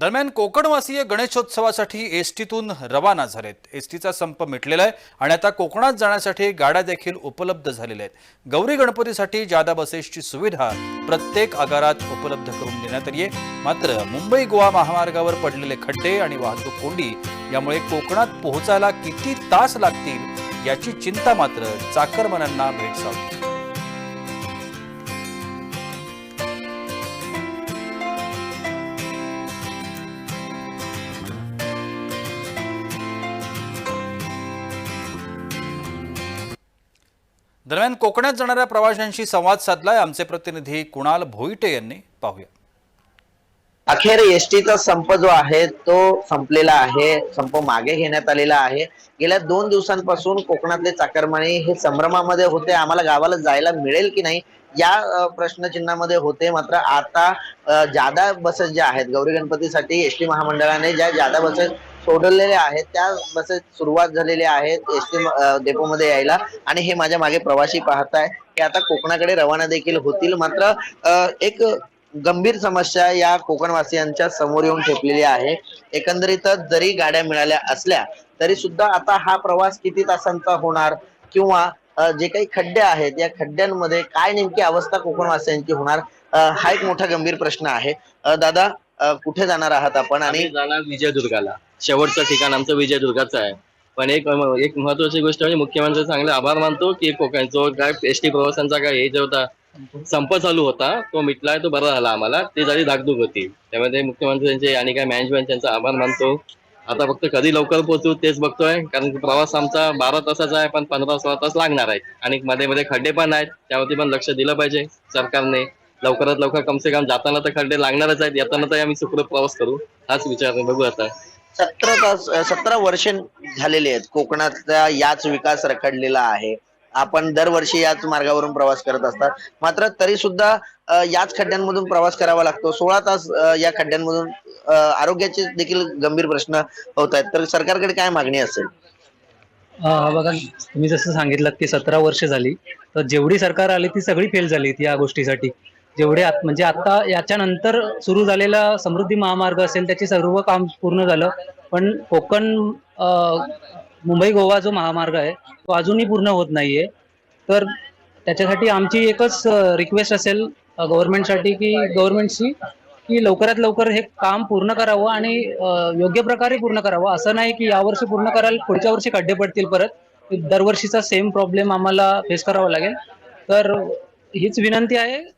दरम्यान कोकणवासीय गणेशोत्सवासाठी एसटीतून रवाना झालेत. एसटीचा संप मिटलेला आहे आणि आता कोकणात जाण्यासाठी गाड्या देखील उपलब्ध झालेल्या आहेत. गौरी गणपतीसाठी जादा बसेसची सुविधा प्रत्येक आगारात उपलब्ध करून देण्यात आली आहे. मात्र मुंबई गोवा महामार्गावर पडलेले खड्डे आणि वाहतूक कोंडी यामुळे कोकणात पोहोचायला किती तास लागतील याची चिंता मात्र चाकरमान्यांना भेडसावते दरम्यान कोकणात जाणाऱ्या प्रवाशांशी संवाद साधलाय. आमचे प्रतिनिधी कुणाल भोईटे यांनी. पाहूया. अखेर एसटीचा संप जो आहे तो संपलेला आहे. संप मागे घेण्यात आलेला आहे. गेल्या दोन दिवसांपासून कोकणातले चाकरमानी हे संभ्रमामध्ये होते. आम्हाला गावाला जायला मिळेल की नाही या प्रश्नचिन्हामध्ये होते. मात्र आता जादा बसेस ज्या आहेत गौरी गणपतीसाठी एस टी महामंडळाने ज्या जादा बसेस सोडलेले आहेत. त्या बसेस सुरुवात झालेली आहेत एस टी डेपोमध्ये यायला. आणि हे माझ्या मागे प्रवासी पाहताय. की आता कोकणाकडे रवाना देखील होतील. मात्र एक गंभीर समस्या या कोकणवासियांच्या समोर येऊन ठेपलेली आहे. एकंदरीतच जरी गाड्या मिळाल्या असल्या तरी सुद्धा आता हा प्रवास किती तासांचा होणार? किंवा जे काही खड्डे आहेत या खड्ड्यांमध्ये काय नेमकी अवस्था कोकणवासियांची होणार? हा एक मोठा गंभीर प्रश्न आहे. दादा कुठे जाणार आहात आपण? आणि आम्ही जाणार विजयदुर्गाला. शेवटचं ठिकाण आमचं विजयदुर्गाचं आहे. पण एक एक महत्वाची गोष्ट म्हणजे मुख्यमंत्री चांगले आभार मानतो की कोकण जो काय एस टी प्रवासांचा काय हे जो होता संप चालू होता तो मिटलाय तो बरा झाला आम्हाला. ते झाली धाकधूक होती. त्यामध्ये मुख्यमंत्र्यांचे आणि काय मॅनेजमेंट त्यांचा आभार मानतो. आता फक्त कधी लवकर पोहोचू तेच बघतोय. कारण प्रवास आमचा बारा तासाचा आहे पण पंधरा सोळा तास लागणार आहे. आणि मध्ये मध्ये खड्डे पण आहेत त्यावरती पण लक्ष दिलं पाहिजे सरकारने. लवकरात लवकर कम से कम जाताना तर खड्डे लागणारच आहेत. येताना तर आम्ही सुखरूप प्रवास करू. हाच विचार आहे. बघू आता. सतरा तास सतरा वर्ष झालेली आहेत. कोकणातल्या याच विकास रखडलेला आहे. आपण दरवर्षी याच मार्गावरून प्रवास करत असतात. मात्र तरी सुद्धा अ, याच खड्ड्यांमधून प्रवास करावा लागतो. सोळा तास अ, या खड्ड्यांमधून अ, आरोग्याचे देखील गंभीर प्रश्न होत आहेत. तर सरकारकडे काय मागणी असेल? हा बघा तुम्ही जसं सांगितलं की सतरा वर्ष झाली. तर जेवढी सरकार आली ती सगळी फेल झाली या गोष्टीसाठी. जेवढे आत- म्हणजे आता याच्यानंतर सुरू झालेला समृद्धी महामार्ग असेल त्याचे सर्व काम पूर्ण झालं. पण कोकण मुंबई गोवा जो महामार्ग आहे तो अजूनही पूर्ण होत नाहीये. तर त्याच्यासाठी आमची एकच रिक्वेस्ट असेल गव्हर्नमेंटसाठी की गव्हर्नमेंटशी की लवकरात लवकर हे काम पूर्ण करावं आणि योग्य प्रकारे पूर्ण करावं. असं नाही की यावर्षी पूर्ण करायला पुढच्या वर्षी खड्डे पडतील परत. दरवर्षीचा सेम प्रॉब्लेम आम्हाला फेस करावा लागेल. तर हीच विनंती आहे.